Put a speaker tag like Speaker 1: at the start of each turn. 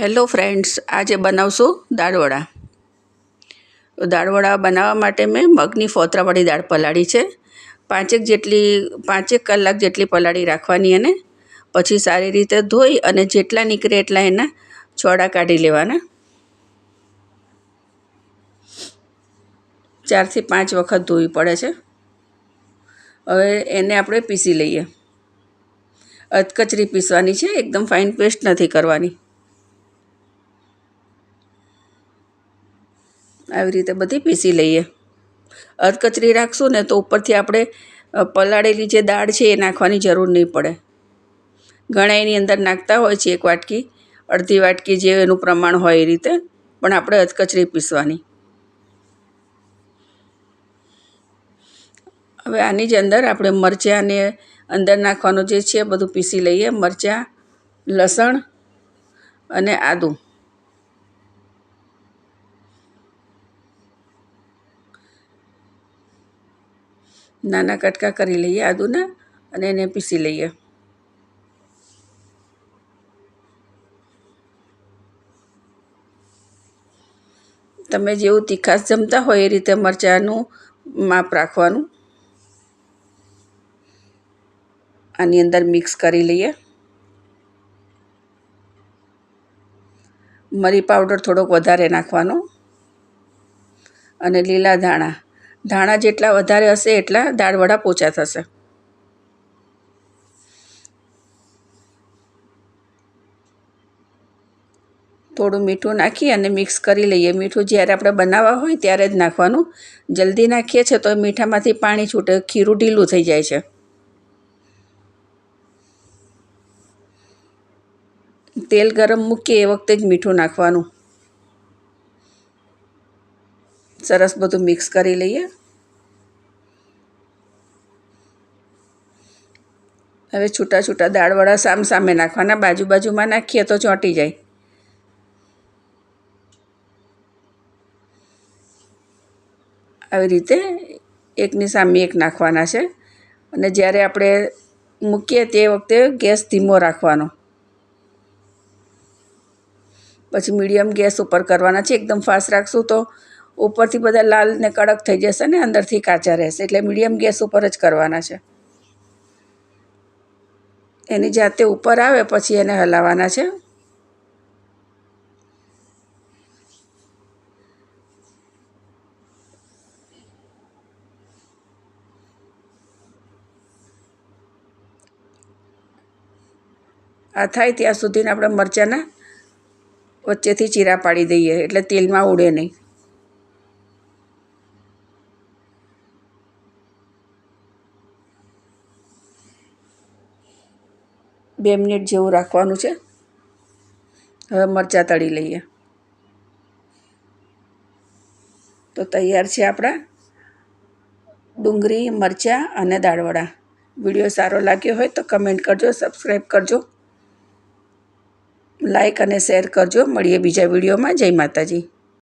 Speaker 1: Hello friends, આજે બનાવશું દાળવડા. દાળવડા બનાવવા માટે મેં મગની ફોતરાવાળી દાળ પલાળી છે. પાંચેક જેટલી, પાંચેક કલાક જેટલી પલાળી રાખવાની અને પછી સારી રીતે ધોઈ અને જેટલા નીકળે એટલા એના છોડા કાઢી લેવાના. ચારથી પાંચ વખત ધોવી પડે છે. હવે એને આપણે પીસી લઈએ. અધકચરી પીસવાની છે, એકદમ ફાઇન પેસ્ટ નથી કરવાની. આવી રીતે બધી પીસી લઈએ. અધકચરી રાખશું ને તો ઉપરથી આપણે પલાળેલી જે દાળ છે એ નાખવાની જરૂર નહીં પડે. ઘણા એની અંદર નાખતા હોય છે એક વાટકી, અડધી વાટકી જે એનું પ્રમાણ હોય એ રીતે, પણ આપણે અધકચરી પીસવાની. હવે આની જ અંદર આપણે મરચાંને અંદર નાખવાનું જે છે બધું પીસી લઈએ. મરચાં, લસણ અને આદું. નાના કટકા કરી લઈએ આદુના અને એને પીસી લઈએ. તમે જેવું તીખાશ જમતા હોય એ રીતે મરચાંનું માપ રાખવાનું. આની અંદર મિક્સ કરી લઈએ. મરી પાવડર થોડોક વધારે નાખવાનો. અને લીલા ધાણા ધાણા જેટલા વધારે હશે એટલા દાળવડા પોચા થશે. થોડું મીઠું નાખી અને મિક્સ કરી લઈએ. મીઠું જ્યારે આપણે બનાવવા હોય ત્યારે જ નાખવાનું. જલ્દી નાખીએ છીએ તો મીઠામાંથી પાણી છૂટે, ખીરું ઢીલું થઈ જાય છે. તેલ ગરમ મૂકીએ એ વખતે જ મીઠું નાખવાનું. સરસ બધું મિક્સ કરી લઈએ. હવે છૂટા છૂટા દાળવડા સામ સામે નાખવાના. બાજુ બાજુમાં નાખીએ તો ચોંટી જાય. આવી રીતે એકની સામે એક નાખવાના છે. અને જ્યારે આપણે મૂકીએ તે વખતે ગેસ ધીમો રાખવાનો. પછી મીડિયમ ગેસ ઉપર કરવાના છે. એકદમ ફાસ્ટ રાખશું તો ઉપરથી બધા લાલ ને કડક થઈ જશે ને અંદરથી કાચા રહેશે. એટલે મીડિયમ ગેસ ઉપર જ કરવાના છે. એની જાતે ઉપર આવે પછી એને હલાવવાના છે. આ થાય ત્યાં સુધીને આપણે મરચાંના વચ્ચેથી ચીરા પાડી દઈએ. એટલે તેલમાં ઉડે નહીં. બે મિનિટ જેવું રાખવાનું છે. હવે મરચાં તળી લઈએ. તો તૈયાર છે આપણા ડુંગળી, મરચાં અને દાળવડા વીડિયો સારો લાગ્યો હોય તો કમેન્ટ કરજો સબસ્ક્રાઈબ કરજો. લાઈક અને શેર કરજો. મળીએ બીજા વિડીયોમાં. જય માતાજી.